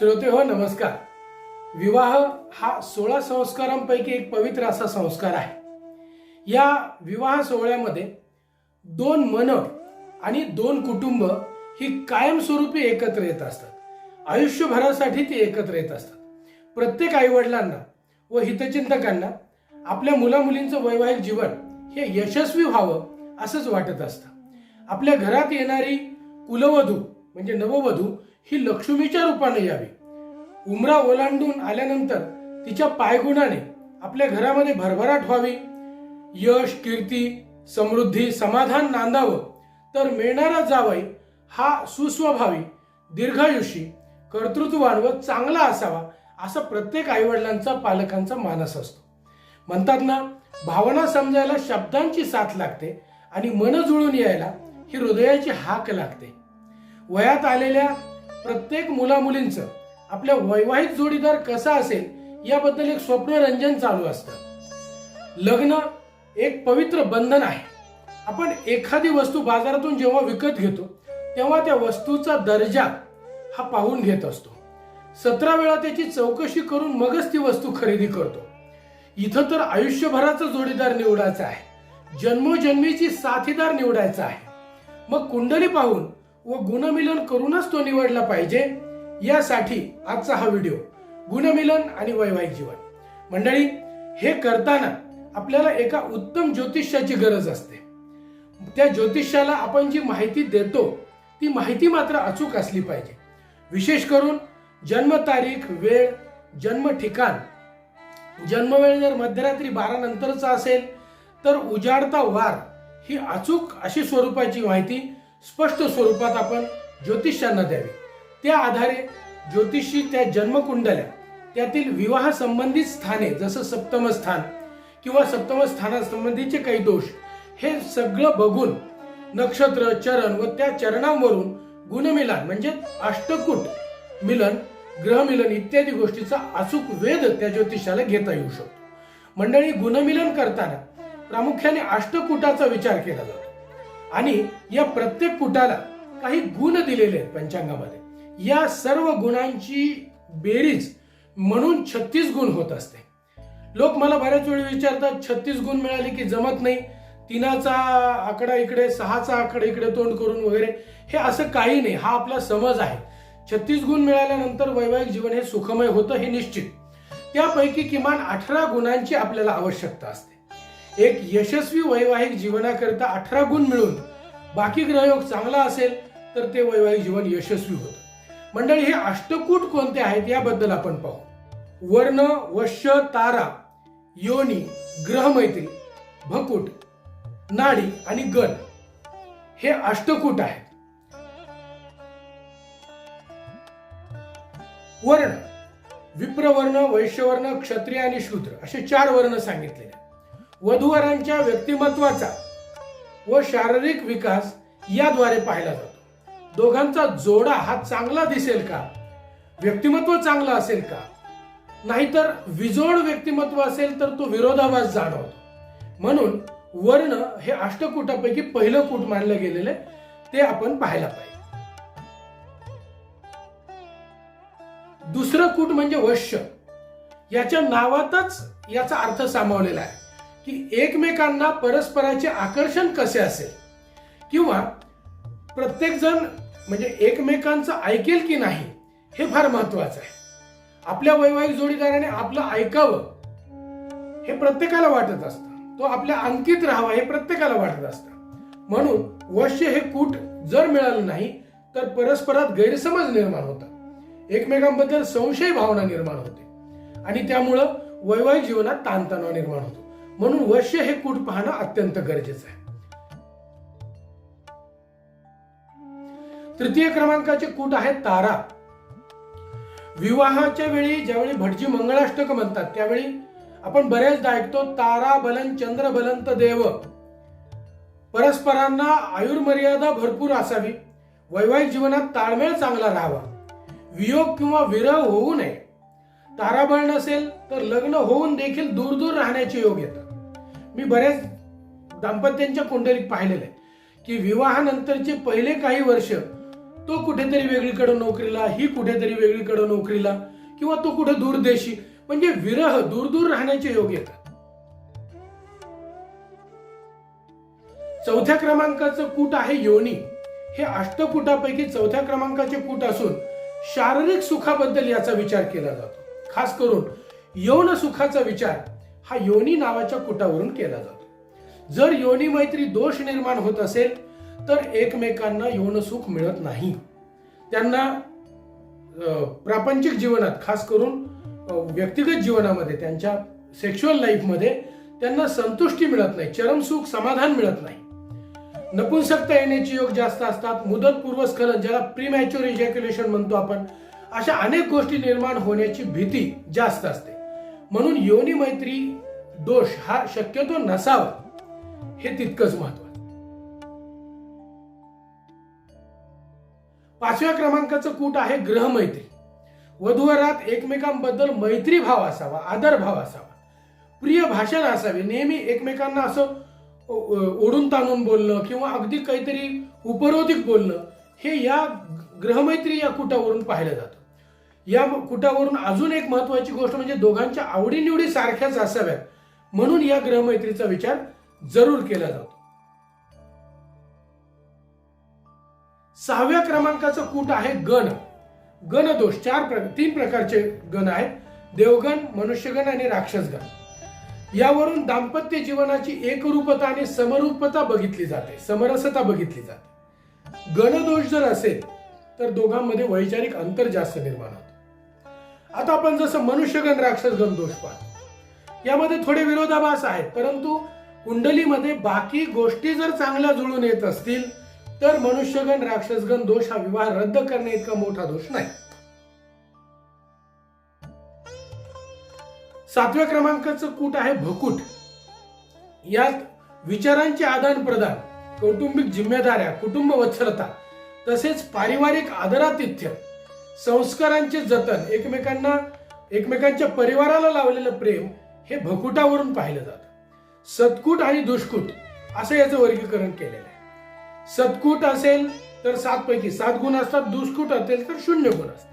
श्रोते हो नमस्कार. विवाह हा सोळा संस्कारांपैकी एक पवित्र असा संस्कार आहे. या विवाह सोहळ्यामध्ये दोन मन आणि दोन कुटुंब ही कायमस्वरूपी एकत्र येत असतात. आयुष्यभरासाठी ती एकत्र येत असतात. प्रत्येक आईवडिलांना व हितचिंतकांना आपल्या मुलामुलींचं वैवाहिक जीवन हे यशस्वी व्हावं असंच वाटत असतं. आपल्या घरात येणारी कुलवधू म्हणजे नववधू ही लक्ष्मीच्या रूपाने यावी. उमरा ओलांडून आल्यानंतर तिच्या पायगुणाने आपल्या घरामध्ये भरभराट व्हावी. यश कीर्ती समृद्धी समाधान नांदावं. तर मिळणारा जावई हा सुस्वभावी दीर्घायुषी कर्तृत्ववान व चांगला असावा असा प्रत्येक आईवडिलांचा पालकांचा मानस असतो. म्हणतात ना भावना समजायला शब्दांची साथ लागते आणि मन जुळून यायला ही हृदयाची हाक लागते. वयात आलेल्या प्रत्येक मुलामुलींचं आपल्या वैवाहिक जोडीदार कसा असेल याबद्दल एक स्वप्नरंजन चालू असतं. लग्न एक पवित्र बंधन आहे. आपण एखादी वस्तू बाजारातून जेव्हा विकत घेतो तेव्हा त्या वस्तूचा दर्जा हा पाहून घेत असतो. सतरा वेळा त्याची चौकशी करून मगच ती वस्तू खरेदी करतो. इथं तर आयुष्यभराचा जोडीदार निवडायचा आहे. जन्मोजन्मीची साथीदार निवडायचा आहे. मग कुंडली पाहून व गुणमिलन करूनच तो निवडला पाहिजे यासाठी आजचा हा व्हिडिओ गुणमिलन आणि वैवाहिक जीवन. मंडळी हे करताना आपल्याला एका उत्तम ज्योतिष्याची गरज असते. त्या ज्योतिष्याला आपण जी माहिती देतो ती माहिती मात्र अचूक असली पाहिजे. विशेष करून जन्मतारीख वेळ जन्म ठिकाण. जन्मवेळ जर मध्यरात्री बारा नंतरचा असेल तर उजाडता वार ही अचूक अशी स्वरूपाची माहिती स्पष्ट स्वरूपात आपण ज्योतिषांना द्यावी. त्या आधारे ज्योतिषी त्या जन्मकुंडल्या त्यातील विवाह संबंधित स्थाने जसं सप्तम स्थान किंवा सप्तम स्थानासंबंधीचे काही दोष हे सगळं बघून नक्षत्र चरण व त्या चरणांवरून गुणमिलन म्हणजे अष्टकूट मिलन ग्रहमिलन इत्यादी गोष्टीचा अचूक वेध त्या ज्योतिषाला घेता येऊ शकतो. मंडळी गुणमिलन करताना प्रामुख्याने अष्टकूटाचा विचार केला जातो. आणि या प्रत्येक कुटाला काही गुण दिलेले आहेत पंचांगामध्ये. या सर्व गुणांची बेरीज म्हणून छत्तीस गुण होत असते. लोक मला बऱ्याच वेळी विचारतात छत्तीस गुण मिळाले की जमत नाही? तिनाचा आकडा इकडे सहाचा आकडा इकडे तोंड करून वगैरे. हे असं काही नाही. हा आपला समज आहे. छत्तीस गुण मिळाल्यानंतर वैवाहिक जीवन हे सुखमय होतं हे निश्चित. त्यापैकी किमान अठरा गुणांची आपल्याला आवश्यकता असते. एक यशस्वी वैवाहिक जीवनाकरिता अठरा गुण मिळून बाकी ग्रहयोग चांगला असेल तर ते वैवाहिक जीवन यशस्वी होतं. मंडळी हे अष्टकूट कोणते आहेत याबद्दल आपण पाहू. वर्ण वश्य तारा योनी ग्रहमैत्री भकुट नाडी आणि गण. हे अष्टकूट आहेत. वर्ण. विप्रवर्ण वैश्यवर्ण क्षत्रिय आणि शूद्र असे चार वर्ण सांगितलेले वधूवरांच्या व्यक्तिमत्वाचा व शारीरिक विकास याद्वारे पाहिला जातो. दोघांचा जोडा हा चांगला दिसेल का? व्यक्तिमत्व चांगलं असेल का? नाहीतर विजोड व्यक्तिमत्व असेल तर तो विरोधाभास जाणवतो. म्हणून वर्ण हे अष्टकूटापैकी पहिलं कूट मानलं गेलेलं ते आपण पाहायला पाहिजे. दुसरं कूट म्हणजे वश्य. याच्या नावातच याचा अर्थ सामावलेला आहे. की एकमेकांना परस्पराचे आकर्षण कसे असेल? किंवा प्रत्येकजण म्हणजे एकमेकांचं ऐकेल की नाही हे फार महत्वाचं आहे. आपल्या वैवाहिक जोडीदाराने आपलं ऐकावं हे प्रत्येकाला वाटत असतं. तो आपल्या अंकित राहावा हे प्रत्येकाला वाटत असतं. म्हणून वश्य हे कूट जर मिळालं नाही तर परस्परात गैरसमज निर्माण होतात. एकमेकांबद्दल संशय भावना निर्माण होते. आणि त्यामुळं वैवाहिक जीवनात ताणतणाव निर्माण होतो. म्हणून वश्य हे कूट पाहणं अत्यंत गरजेचं आहे. तृतीय क्रमांकाचे कूट आहे तारा. विवाहाच्या वेळी ज्यावेळी भटजी मंगळाष्टक म्हणतात त्यावेळी आपण बऱ्याचदा ऐकतो तारा बलन चंद्र बलंत देव. परस्परांना आयुर्मर्यादा भरपूर असावी. वैवाहिक जीवनात ताळमेळ चांगला राहावा. वियोग किंवा विरह होऊ नये. ताराबळ नसेल तर लग्न होऊन देखील दूर दूर राहण्याचे योग येतात मी बऱ्याच दाम्पत्यांच्या कुंडलीत पाहिलेलं आहे. की विवाहानंतरचे पहिले काही वर्ष तो कुठेतरी वेगळीकडे नोकरीला ही कुठेतरी वेगळीकडे नोकरीला किंवा तो कुठे दूरदेशी म्हणजे विरह दूर दूर राहण्याचे योग येतात. चौथ्या क्रमांकाचं कूट आहे योनी. हे अष्टकुटापैकी चौथ्या क्रमांकाचे कूट असून शारीरिक सुखाबद्दल याचा विचार केला जातो. खास करून यौन सुखाचा विचार हा योनी नावाच्या कुटावरून केला जातो. जर योनी मैत्री दोष निर्माण होत असेल तर एकमेकांना यौन सुख मिळत नाही. त्यांना प्रापंचिक जीवनात खास करून व्यक्तिगत जीवनामध्ये त्यांच्या सेक्शुअल लाईफमध्ये त्यांना संतुष्टी मिळत नाही चरमसुख समाधान मिळत नाही. नपुंसकता येण्याचे योग जास्त असतात मुदत पूर्वस्खलन ज्याला प्रीमॅच्युअर इजॅक्युलेशन म्हणतो आपण अशा अनेक गोष्टी निर्माण होण्याची भीती जास्त असते. म्हणून योनी मैत्री दोष हा शक्यतो नसावा. हे तितकंच महत्वाचं. पाचव्या क्रमांकाचं कूट आहे ग्रहमैत्री वधूवरात एकमेकांबद्दल मैत्री भाव असावा आदर भाव असावा. प्रिय भाषण असावी नेहमी एकमेकांना असं ओढून ताणून बोलणं किंवा अगदी काहीतरी उपरोधिक बोलणं हे या ग्रहमैत्री या कुटावरून पाहिलं जातं. या कुटावरून अजून एक महत्वाची गोष्ट म्हणजे दोघांच्या आवडीनिवडी सारख्याच असाव्यात. म्हणून या ग्रहमैत्रीचा विचार जरूर केला जातो. सहाव्या क्रमांकाचं कूट आहे गण. गण दोष. चार प्र तीन प्रकारचे गण आहेत. देवगण मनुष्यगण आणि राक्षसगण. यावरून दाम्पत्य जीवनाची एकरूपता आणि समरूपता बघितली जाते. समरसता बघितली जाते. गणदोष जर असेल तर दोघांमध्ये वैचारिक अंतर जास्त निर्माण होते. आता आपण जसं मनुष्यगण राक्षसगण दोष पाहतो. यामध्ये थोडे विरोधाभास आहेत परंतु कुंडलीमध्ये बाकी गोष्टी जर चांगल्या जुळून येत असतील तर मनुष्यगण राक्षसगण दोष हा विवाह रद्द करणे इतका मोठा दोष नाही. सातव्या क्रमांकाचं कूट आहे भकूट. यात विचारांचे आदान प्रदान कौटुंबिक जिम्मेदाऱ्या कुटुंब वत्सलता तसेच पारिवारिक आदरातिथ्य संस्कारांचे जतन एकमेकांना एकमेकांच्या परिवाराला लावलेलं प्रेम हे भकुटावरून पाहिलं जातं. सत्कूट आणि दुष्कूट असं याचं वर्गीकरण केलेलं आहे. सत्कूट असेल तर सात पैकी सात गुण असतात दुष्कूट असेल तर शून्य गुण असतात.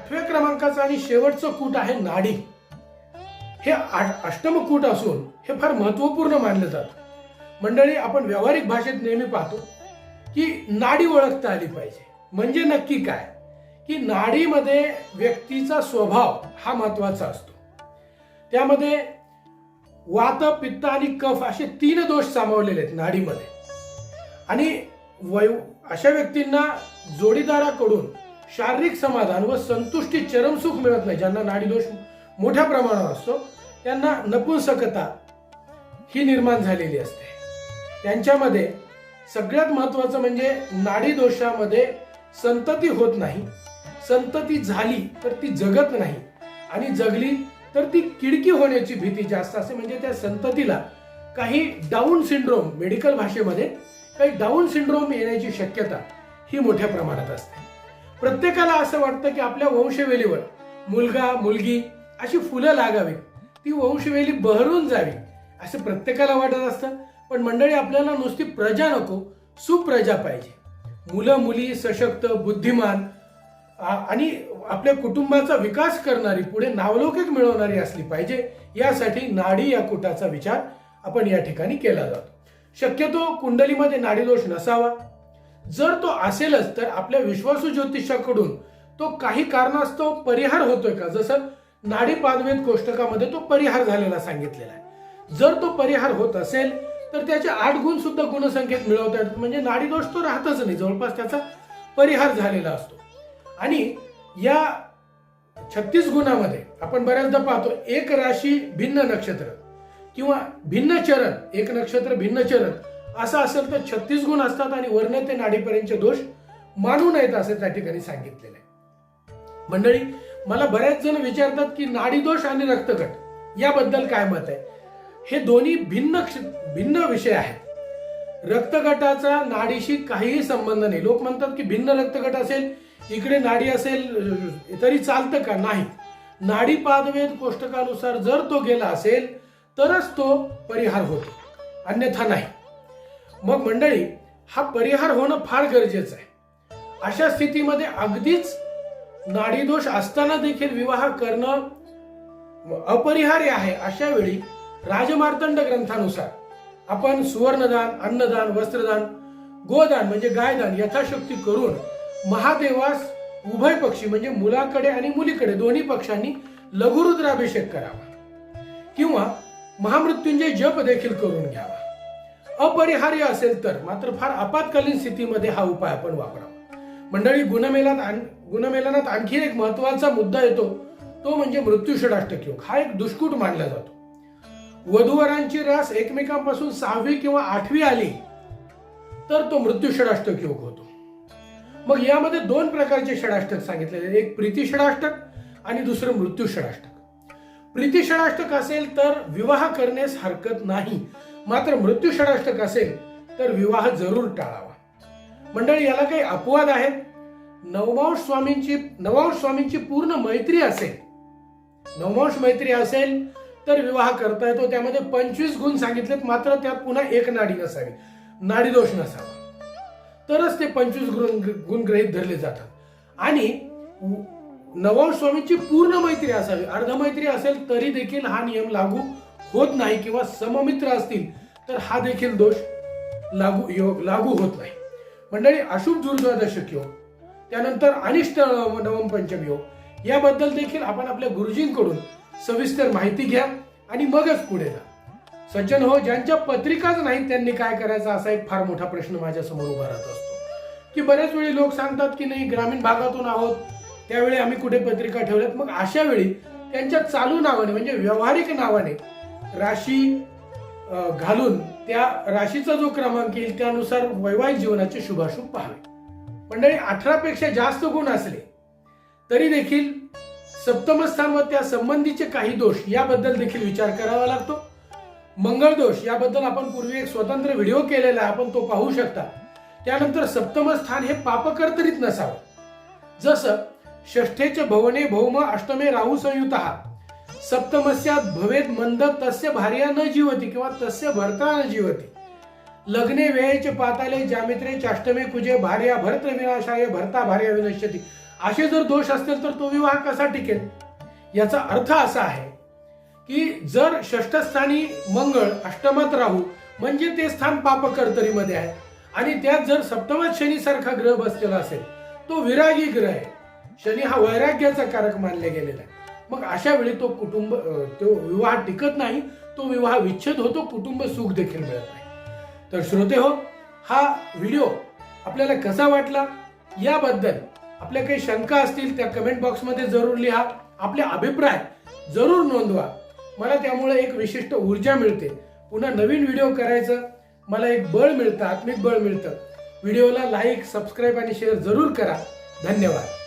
आठव्या क्रमांकाचं आणि शेवटचं कूट आहे नाडी. हे अष्टमकूट असून हे फार महत्त्वपूर्ण मानलं जातं. मंडळी आपण व्यावहारिक भाषेत नेहमी पाहतो की नाडी ओळखता आली पाहिजे. म्हणजे नक्की काय? की नाडीमध्ये व्यक्तीचा स्वभाव हा महत्त्वाचा असतो. त्यामध्ये वात पित्त आणि कफ असे तीन दोष सामावलेले आहेत नाडीमध्ये. आणि वय अशा व्यक्तींना जोडीदाराकडून शारीरिक समाधान व संतुष्टी चरमसुख मिळत नाही ज्यांना नाडी दोष मोठ्या प्रमाणावर असतो त्यांना नपुंसकता ही निर्माण झालेली असते. त्यांच्यामध्ये सगळ्यात महत्वाचं म्हणजे नाडी दोषामध्ये संतती होत नाही. संतती झाली तर ती जगत नाही. आणि जगली तर ती किडकी होण्याची भीती जास्त असते. म्हणजे त्या संततीला काही डाऊन सिंड्रोम मेडिकल भाषेमध्ये काही डाऊन सिंड्रोम येण्याची शक्यता ही मोठ्या प्रमाणात असते. प्रत्येकाला असं वाटतं की आपल्या वंशवेलीवर मुलगा मुलगी अशी फुलं लागावी ती वंशवेली बहरून जावी असं प्रत्येकाला वाटत असतं. पण मंडळी आपल्याला नुसती प्रजा नको सुप्रजा पाहिजे. मुलं मुली सशक्त बुद्धिमान आणि आपल्या कुटुंबाचा विकास करणारी पुढे नावलौकिक मिळवणारी असली पाहिजे. यासाठी नाडी या कुटाचा विचार आपण या ठिकाणी केला जातो. शक्यतो कुंडलीमध्ये नाडीदोष नसावा. जर तो असेलच तर आपल्या विश्वासू ज्योतिषाकडून तो काही कारणास्तव परिहार होतोय का? जसं नाडी पादवेद कोष्टकामध्ये तो परिहार झालेला सांगितलेला आहे. जर तो परिहार होत असेल तर त्याचे आठ गुण सुद्धा गुणसंख्येत मिळवता येतात म्हणजे नाडीदोष तो राहतच नाही. जवळपास त्याचा परिहार झालेला असतो. आणि या छत्तीस गुणामध्ये आपण बऱ्याचदा पाहतो एक राशी भिन्न नक्षत्र किंवा भिन्न चरण एक नक्षत्र भिन्न चरण असं असेल तर छत्तीस गुण असतात आणि वर्ण ते नाडीपर्यंतचे दोष मानू नयेत असे त्या ठिकाणी सांगितलेले आहे. मंडळी मला बऱ्याच जण विचारतात की नाडीदोष आणि रक्तगट याबद्दल काय मत आहे? हे दोन्ही भिन्न क्ष- भिन्न विषय आहेत. रक्तगटाचा नाडीशी काहीही संबंध नाही. लोक म्हणतात की भिन्न रक्तगट असेल इकडे नाडी असेल तरी चालतं का? नाही. नाडी पादवेद कोष्टकानुसार जर तो गेला असेल तरच तो परिहार होतो. अन्यथा नाही. मग मंडळी हा परिहार होणं फार गरजेचं आहे. अशा स्थितीमध्ये अगदीच नाडीदोष असताना देखील विवाह करणं अपरिहार्य आहे. अशा वेळी राजमार्तंड ग्रंथानुसार आपण सुवर्णदान अन्नदान वस्त्रदान गोदान म्हणजे गायदान यथाशक्ती करून महादेवास उभय पक्षी म्हणजे मुलाकडे आणि मुलीकडे दोन्ही पक्षांनी लघुरुद्राभिषेक करावा. किंवा महामृत्युंजय जप देखील करून घ्यावा. अपरिहार्य असेल तर मात्र फार आपत्कालीन स्थितीमध्ये हा उपाय आपण वापरावा. मंडळी गुणमेलात गुणमेलनात आणखी एक महत्त्वाचा मुद्दा येतो. तो म्हणजे मृत्यूषडाष्टक योग. हा एक दुष्कूट मानला जातो. वधूवरांची रास एकमेकांपासून सहावी किंवा आठवी आली तर तो मृत्यू षडाष्टक योग होतो. मग यामध्ये दोन प्रकारचे षडाष्टक सांगितलेले एक प्रीती षडाष्टक आणि दुसरं मृत्यू षडाष्टक. प्रीती षडाष्टक असेल तर विवाह करण्यास हरकत नाही. मात्र मृत्यू षडाष्टक असेल तर विवाह जरूर टाळावा. मंडळी याला काही अपवाद आहेत? नवमांश स्वामींची नवांश स्वामींची पूर्ण मैत्री असेल. नवमांश मैत्री असेल तर विवाह करता येतो. त्यामध्ये पंचवीस गुण सांगितलेत मात्र त्यात पुन्हा एक नाडी नसावी. नाडी दोष नसावा. तरच ते पंचवीस गुण गुण ग्रहित धरले जातात. आणि नवमांश स्वामींची पूर्ण मैत्री असावी. अर्ध मैत्री असेल तरी देखील हा नियम लागू होत नाही किंवा सममित्र असतील तर हा देखील दोष लागू योग लागू होत नाही. मंडळी अशुभ दुर्द्वादशक योग हो. त्यानंतर अनिष्ट नवम पंचम योग हो. याबद्दल देखील आपण आपल्या गुरुजींकडून सविस्तर माहिती घ्या आणि मगच पुढे जा. सज्जन हो ज्यांच्या पत्रिकाच नाहीत त्यांनी काय करायचं असा एक फार मोठा प्रश्न माझ्यासमोर उभा राहत असतो. की बऱ्याच वेळी लोक सांगतात की नाही ग्रामीण भागातून आहोत त्यावेळी आम्ही कुठे पत्रिका ठेवल्यात. मग अशा वेळी त्यांच्या चालू नावाने म्हणजे व्यावहारिक नावाने राशी घालून त्या राशीचा जो क्रमांक येईल त्यानुसार वैवाहिक जीवनाचे शुभाशुभ पाहावे. मंडळी अठरापेक्षा जास्त गुण असले तरी देखील सप्तमस्थान व त्या संबंधीचे काही दोष याबद्दल देखील विचार करावा लागतो. मंगळ दोष याबद्दल आपण पूर्वी एक स्वतंत्र व्हिडिओ केलेला आहे आपण तो पाहू शकता. त्यानंतर सप्तमस्थान हे पापकर्तरीत नसावं. जसं षष्ठेचे भवने भौम अष्टमे राहू संयुत. सप्तमस्यात भवेद मंद तस्य भार्या न जीवती किंवा तस्य भरता न जीवती. लग्ने वेळेचे पाताले जामित्रे चाष्टमे कुजे भार्या भरत विनाशाय भरता भार्या विनश्यती. असे जर दोष असतील तर तो विवाह कसा टिकेल? याचा अर्थ असा आहे की जर षष्ठस्थानी मंगळ अष्टमात राहू म्हणजे ते स्थान पापकर्तरीमध्ये आहे. आणि त्यात जर सप्तमात शनी सारखा ग्रह बसलेला असेल तो विरागी ग्रह आहे. शनी हा वैराग्याचा कारक मानला गेलेला आहे. मग अशा वेळी तो कुटुंब तो विवाह टिकत नाही तो विवाह विच्छेद होतो कुटुंब सुख देखील मिळत नाही. तर श्रोते हो हा व्हिडिओ आपल्याला कसा वाटला? याबद्दल आपल्या काही शंका असतील त्या कमेंट बॉक्समध्ये जरूर लिहा. आपले अभिप्राय जरूर नोंदवा. मला त्यामुळे एक विशिष्ट ऊर्जा मिळते. पुन्हा नवीन व्हिडिओ करायचं मला एक बळ मिळतं आत्मिक बळ मिळतं. व्हिडिओला लाईक सबस्क्राईब आणि शेअर जरूर करा. धन्यवाद.